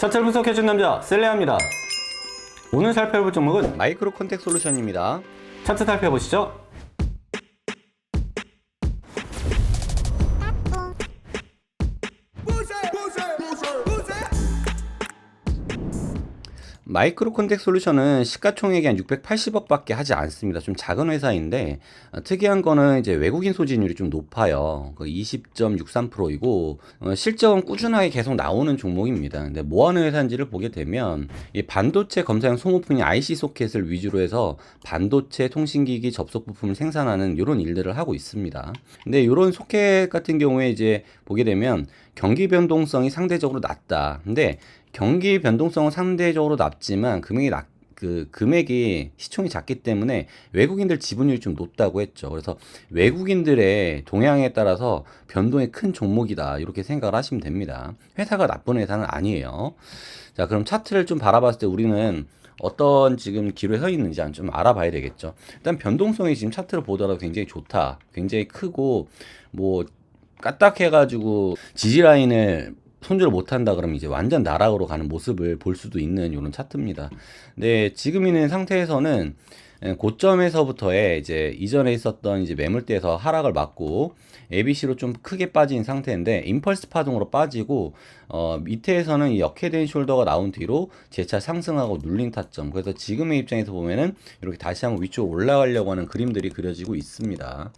차트를 분석해준 남자 셀레아입니다. 오늘 살펴볼 종목은 마이크로 컨택 솔루션입니다. 차트 살펴보시죠. 마이크로 컨택 솔루션은 시가총액이 한 680억밖에 하지 않습니다. 좀 작은 회사인데 어, 특이한 거는 이제 외국인 소진율이 좀 높아요. 그 20.63%이고 어, 실적은 꾸준하게 계속 나오는 종목입니다. 근데 뭐 하는 회사인지를 보게 되면 이 반도체 검사용 소모품인 IC 소켓을 위주로 해서 반도체 통신기기 접속 부품을 생산하는 이런 일들을 하고 있습니다. 근데 이런 소켓 같은 경우에 이제 보게 되면 경기 변동성이 상대적으로 낮다. 근데 경기 변동성은 상대적으로 낮지만 금액이 낮, 그 금액이 시총이 작기 때문에 외국인들 지분율이 좀 높다고 했죠. 그래서 외국인들의 동향에 따라서 변동이 큰 종목이다. 이렇게 생각을 하시면 됩니다. 회사가 나쁜 회사는 아니에요. 자, 그럼 차트를 좀 바라봤을 때 우리는 어떤 지금 기로에 서 있는지 좀 알아봐야 되겠죠. 일단 변동성이 지금 차트를 보더라도 굉장히 좋다. 굉장히 크고 뭐 까딱해가지고 지지 라인을 손절을 못한다 그러면 이제 완전 나락으로 가는 모습을 볼 수도 있는 이런 차트입니다. 근데 지금 있는 상태에서는 예, 고점에서부터의 이제 이전에 있었던 이제 매물대에서 하락을 맞고 ABC로 좀 크게 빠진 상태인데 임펄스 파동으로 빠지고 어 밑에서는 이 역해된 숄더가 나온 뒤로 재차 상승하고 눌린 타점 그래서 지금의 입장에서 보면은 이렇게 다시 한번 위쪽으로 올라가려고 하는 그림들이 그려지고 있습니다.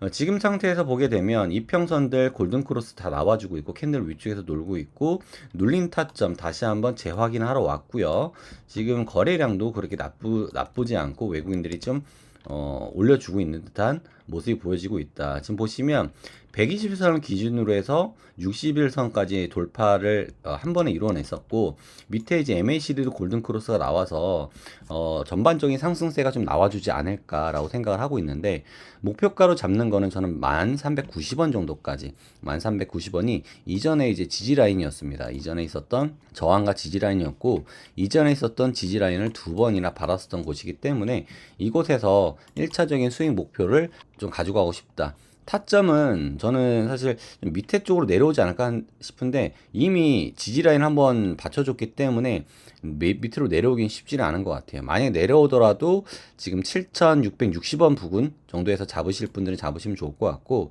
어, 지금 상태에서 보게 되면 이평선들 골든크로스 다 나와주고 있고 캔들 위쪽에서 놀고 있고 눌린 타점 다시 한번 재확인하러 왔고요. 지금 거래량도 그렇게 나쁘, 나쁘지 않고 외국인들이 좀 어, 올려주고 있는 듯한 모습이 보여지고 있다. 지금 보시면 120선 기준으로 해서 60일선까지 돌파를 어, 한 번에 이루어냈었고 밑에 이제 MACD도 골든 크로스가 나와서 어, 전반적인 상승세가 좀 나와주지 않을까라고 생각을 하고 있는데 목표가로 잡는 거는 저는 1,390원 정도까지 1,390원이 이전에 이제 지지 라인이었습니다. 이전에 있었던 저항과 지지 라인이었고 이전에 있었던 지지 라인을 두 번이나 받았었던 곳이기 때문에 이곳에서 1차적인 수익 목표를 좀 가져가고 싶다. 타점은 저는 사실 좀 밑에 쪽으로 내려오지 않을까 싶은데 이미 지지라인 한번 받쳐줬기 때문에 밑으로 내려오긴 쉽지는 않은 것 같아요. 만약에 내려오더라도 지금 7,660원 부근 정도에서 잡으실 분들은 잡으시면 좋을 것 같고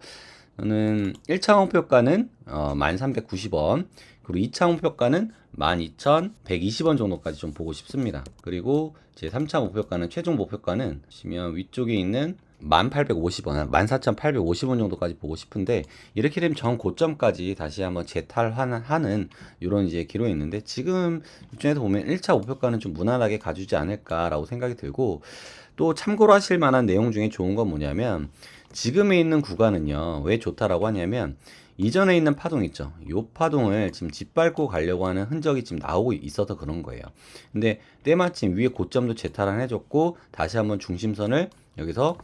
저는 1차 목표가는 어, 1,390원 그리고 2차 목표가는 12,120원 정도까지 좀 보고 싶습니다. 그리고 제 3차 목표가는 최종 목표가는 보시면 위쪽에 있는 1850원, 14,850원 정도까지 보고 싶은데 이렇게 되면 전 고점까지 다시 한번 재탈하는 이런 이제 기록이 있는데 지금 입장에서 보면 1차 목표가는 좀 무난하게 가주지 않을까라고 생각이 들고 또 참고로 하실 만한 내용 중에 좋은 건 뭐냐면 지금에 있는 구간은요 왜 좋다라고 하냐면 이전에 있는 파동 있죠. 요 파동을 지금 짓밟고 가려고 하는 흔적이 지금 나오고 있어서 그런 거예요. 근데 때마침 위에 고점도 재탈환 해줬고 다시 한번 중심선을 여기서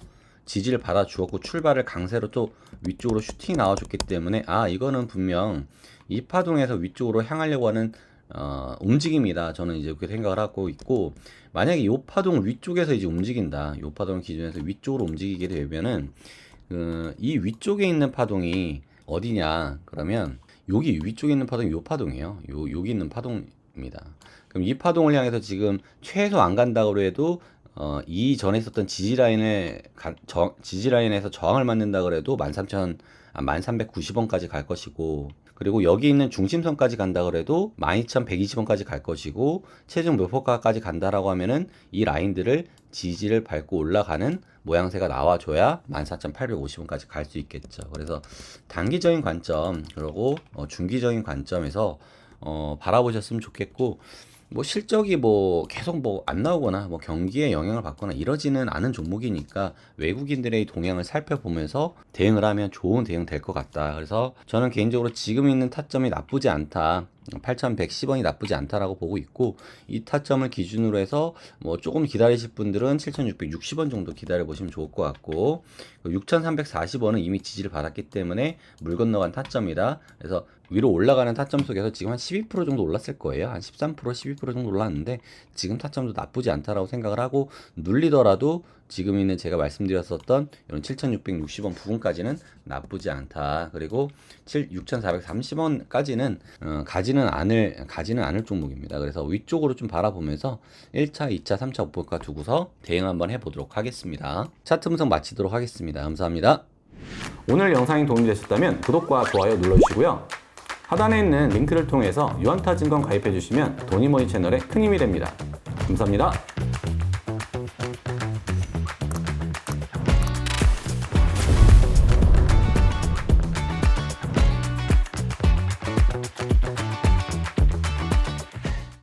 지지를 받아 주었고 출발을 강세로 또 위쪽으로 슈팅이 나와줬기 때문에 아 이거는 분명 이 파동에서 위쪽으로 향하려고 하는 어, 움직임이다. 저는 이제 그렇게 생각을 하고 있고 만약에 이 파동을 위쪽에서 이제 움직인다. 이 파동을 기준해서 위쪽으로 움직이게 되면은 그, 이 위쪽에 있는 파동이 어디냐? 그러면 여기 위쪽에 있는 파동이 요 파동이에요. 요 여기 있는 파동입니다. 그럼 이 파동을 향해서 지금 최소 안 간다고 해도 어, 이 전에 있었던 지지 라인에 가, 저, 지지 라인에서 저항을 맞는다 그래도 13,000 아, 1390원까지 갈 것이고 그리고 여기 있는 중심선까지 간다 그래도 12,120원까지 갈 것이고 최종 목표가까지 간다라고 하면은 이 라인들을 지지를 밟고 올라가는 모양새가 나와줘야 14,850원까지 갈 수 있겠죠. 그래서 단기적인 관점 그리고 어, 중기적인 관점에서 어, 바라보셨으면 좋겠고 뭐 실적이 뭐 계속 뭐 안 나오거나 뭐 경기에 영향을 받거나 이러지는 않은 종목이니까 외국인들의 동향을 살펴보면서 대응을 하면 좋은 대응 될 것 같다. 그래서 저는 개인적으로 지금 있는 타점이 나쁘지 않다. 8,110원이 나쁘지 않다라고 보고 있고 이 타점을 기준으로 해서 뭐 조금 기다리실 분들은 7,660원 정도 기다려 보시면 좋을 것 같고 6,340원은 이미 지지를 받았기 때문에 물 건너간 타점이다. 그래서 위로 올라가는 타점 속에서 지금 한 12% 정도 올랐을 거예요. 한 13% 12% 정도 올랐는데 지금 타점도 나쁘지 않다라고 생각을 하고 눌리더라도 지금 있는 제가 말씀드렸었던 이런 7,660원 부분까지는 나쁘지 않다. 그리고 7, 6,430원까지는 어, 가지는 않을 가지는 않을 종목입니다. 그래서 위쪽으로 좀 바라보면서 1차, 2차, 3차 목표가 두고서 대응 한번 해보도록 하겠습니다. 차트 분석 마치도록 하겠습니다. 감사합니다. 오늘 영상이 도움이 되셨다면 구독과 좋아요 눌러주시고요. 하단에 있는 링크를 통해서 유한타 증권 가입해 주시면 도니모니 채널에 큰 힘이 됩니다. 감사합니다.